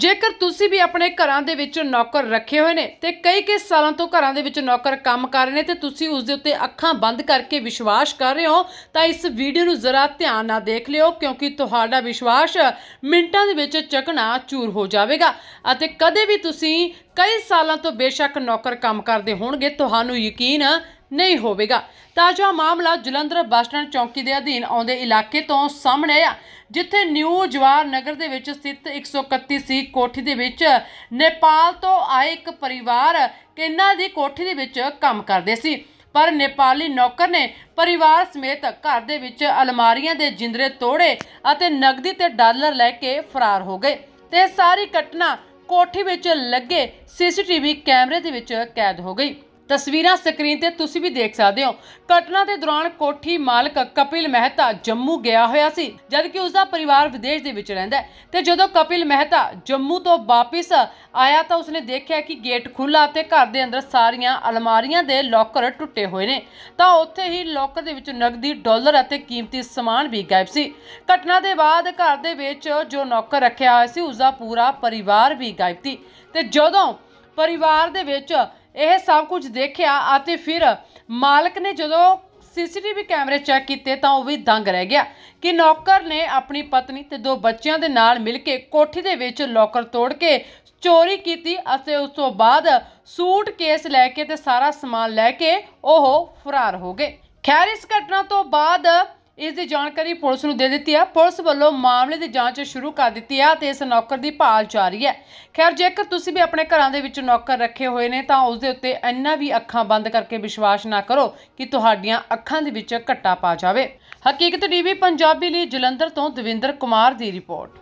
ਜੇਕਰ ਤੁਸੀਂ ਵੀ ਆਪਣੇ ਘਰਾਂ ਦੇ ਵਿੱਚ ਨੌਕਰ ਰੱਖੇ ਹੋਏ ਨੇ ਤੇ ਕਈ ਕਈ ਸਾਲਾਂ ਤੋਂ ਘਰਾਂ ਦੇ ਵਿੱਚ ਨੌਕਰ ਕੰਮ ਕਰ ਰਹੇ ਨੇ ਤੇ ਤੁਸੀਂ ਉਸ ਦੇ ਉੱਤੇ ਅੱਖਾਂ ਬੰਦ ਕਰਕੇ ਵਿਸ਼ਵਾਸ ਕਰ ਰਹੇ ਹੋ, ਤਾਂ ਇਸ ਵੀਡੀਓ ਨੂੰ ਜ਼ਰਾ ਧਿਆਨ ਨਾਲ ਦੇਖ ਲਿਓ, ਕਿਉਂਕਿ ਤੁਹਾਡਾ ਵਿਸ਼ਵਾਸ ਮਿੰਟਾਂ ਦੇ ਵਿੱਚ ਚਕਨਾ ਚੂਰ ਹੋ ਜਾਵੇਗਾ। ਅਤੇ ਕਦੇ ਵੀ ਤੁਸੀਂ ਕਈ ਸਾਲਾਂ ਤੋਂ ਬੇਸ਼ੱਕ ਨੌਕਰ ਕੰਮ ਕਰਦੇ ਹੋਣਗੇ, ਤੁਹਾਨੂੰ ਯਕੀਨ ਨਹੀਂ ਹੋਵੇਗਾ। ਤਾਜ਼ਾ ਮਾਮਲਾ ਜਲੰਧਰ ਬੱਸ ਸਟੈਂਡ ਚੌਂਕੀ ਦੇ ਅਧੀਨ ਆਉਂਦੇ ਇਲਾਕੇ ਤੋਂ ਸਾਹਮਣੇ ਆਇਆ ਜਿੱਥੇ ਨਿਊ ਜਵਾਰ ਨਗਰ ਦੇ ਵਿੱਚ ਸਥਿਤ 131 ਸੀ ਕੋਠੀ ਦੇ ਵਿੱਚ ਨੇਪਾਲ ਤੋਂ ਆਏ ਇੱਕ ਪਰਿਵਾਰ ਕਿੰਨਾ ਦੀ ਕੋਠੀ ਦੇ ਵਿੱਚ ਕੰਮ ਕਰਦੇ ਸੀ। ਪਰ ਨੇਪਾਲੀ ਨੌਕਰ ਨੇ ਪਰਿਵਾਰ ਸਮੇਤ ਘਰ ਦੇ ਵਿੱਚ ਅਲਮਾਰੀਆਂ ਦੇ ਜਿੰਦਰੇ ਤੋੜੇ ਅਤੇ ਨਗਦੀ ਤੇ ਡਾਲਰ ਲੈ ਕੇ ਫਰਾਰ ਹੋ ਗਏ ਤੇ ਸਾਰੀ ਘਟਨਾ ਕੋਠੀ ਵਿੱਚ ਲੱਗੇ ਸੀਸੀਟੀਵੀ ਕੈਮਰੇ ਦੇ ਵਿੱਚ ਕੈਦ ਹੋ ਗਈ। ਤਸਵੀਰਾਂ ਸਕਰੀਨ ਤੇ ਤੁਸੀਂ ਵੀ ਦੇਖ ਸਕਦੇ ਹੋ। ਘਟਨਾ ਦੇ ਦੌਰਾਨ ਕੋਠੀ ਮਾਲਕ ਕਪਿਲ ਮਹਿਤਾ ਜੰਮੂ ਗਿਆ ਹੋਇਆ ਸੀ, ਜਦਕਿ ਉਸ ਦਾ ਪਰਿਵਾਰ ਵਿਦੇਸ਼ ਦੇ ਵਿੱਚ ਰਹਿੰਦਾ ਹੈ। ਤੇ ਜਦੋਂ ਕਪਿਲ ਮਹਿਤਾ ਜੰਮੂ ਤੋਂ ਵਾਪਿਸ ਆਇਆ ਤਾਂ ਉਸਨੇ ਦੇਖਿਆ ਕਿ ਗੇਟ ਖੁੱਲ੍ਹਾ ਤੇ ਘਰ ਦੇ ਅੰਦਰ ਸਾਰੀਆਂ ਅਲਮਾਰੀਆਂ ਦੇ ਲੋਕਰ ਟੁੱਟੇ ਹੋਏ ਨੇ। ਤਾਂ ਉੱਥੇ ਹੀ ਲੋਕਰ ਦੇ ਵਿੱਚ ਨਗਦੀ ਡਾਲਰ ਅਤੇ ਕੀਮਤੀ ਸਮਾਨ ਵੀ ਗਾਇਬ ਸੀ। ਘਟਨਾ ਦੇ ਬਾਅਦ ਘਰ ਦੇ ਵਿੱਚ ਜੋ ਨੌਕਰ ਰੱਖਿਆ ਹੋਇਆ ਸੀ ਉਸ ਦਾ ਪੂਰਾ ਪਰਿਵਾਰ ਵੀ ਗਾਇਬ ਸੀ। ਤੇ ਜਦੋਂ ਪਰਿਵਾਰ ਦੇ ਵਿੱਚ ਇਹ ਸਭ ਕੁਝ ਦੇਖਿਆ ਅਤੇ ਫਿਰ ਮਾਲਕ ਨੇ ਜਦੋਂ ਸੀਸੀਟੀਵੀ ਕੈਮਰੇ ਚੈੱਕ ਕੀਤੇ ਤਾਂ ਉਹ ਵੀ ਦੰਗ ਰਹਿ ਗਿਆ ਕਿ ਨੌਕਰ ਨੇ ਆਪਣੀ ਪਤਨੀ ਤੇ ਦੋ ਬੱਚਿਆਂ ਦੇ ਨਾਲ ਮਿਲ ਕੇ ਕੋਠੀ ਦੇ ਵਿੱਚ ਲੋਕਰ ਤੋੜ ਕੇ ਚੋਰੀ ਕੀਤੀ ਅਤੇ ਉਸ ਤੋਂ ਬਾਅਦ ਸੂਟ ਕੇਸ ਲੈ ਕੇ ਤੇ ਸਾਰਾ ਸਮਾਨ ਲੈ ਕੇ ਉਹ ਫਰਾਰ ਹੋ ਗਏ। ਖੈਰ, ਇਸ ਘਟਨਾ ਤੋਂ ਬਾਅਦ ਇਸ ਦੀ ਜਾਣਕਾਰੀ ਪੁਲਿਸ ਨੂੰ ਦੇ ਦਿੱਤੀ ਆ। ਪੁਲਿਸ ਵੱਲੋਂ ਮਾਮਲੇ ਦੀ ਜਾਂਚ ਸ਼ੁਰੂ ਕਰ ਦਿੱਤੀ ਹੈ ਤੇ ਇਸ ਨੌਕਰ ਦੀ ਭਾਲ ਜਾਰੀ ਹੈ ਖੈਰ, ਜੇਕਰ ਤੁਸੀਂ ਵੀ ਆਪਣੇ ਘਰਾਂ ਦੇ ਵਿੱਚ ਨੌਕਰ ਰੱਖੇ ਹੋਏ ਨੇ, ਤਾਂ ਉਸ ਦੇ ਉੱਤੇ ਇੰਨਾ ਵੀ ਅੱਖਾਂ ਬੰਦ ਕਰਕੇ ਵਿਸ਼ਵਾਸ ਨਾ ਕਰੋ ਕਿ ਤੁਹਾਡੀਆਂ ਅੱਖਾਂ ਦੇ ਵਿੱਚ ਘੱਟਾ ਪਾ ਜਾਵੇ। ਹਕੀਕਤ ਟੀਵੀ ਪੰਜਾਬੀ ਲਈ ਜਲੰਧਰ ਤੋਂ ਦਵਿੰਦਰ ਕੁਮਾਰ ਦੀ ਰਿਪੋਰਟ।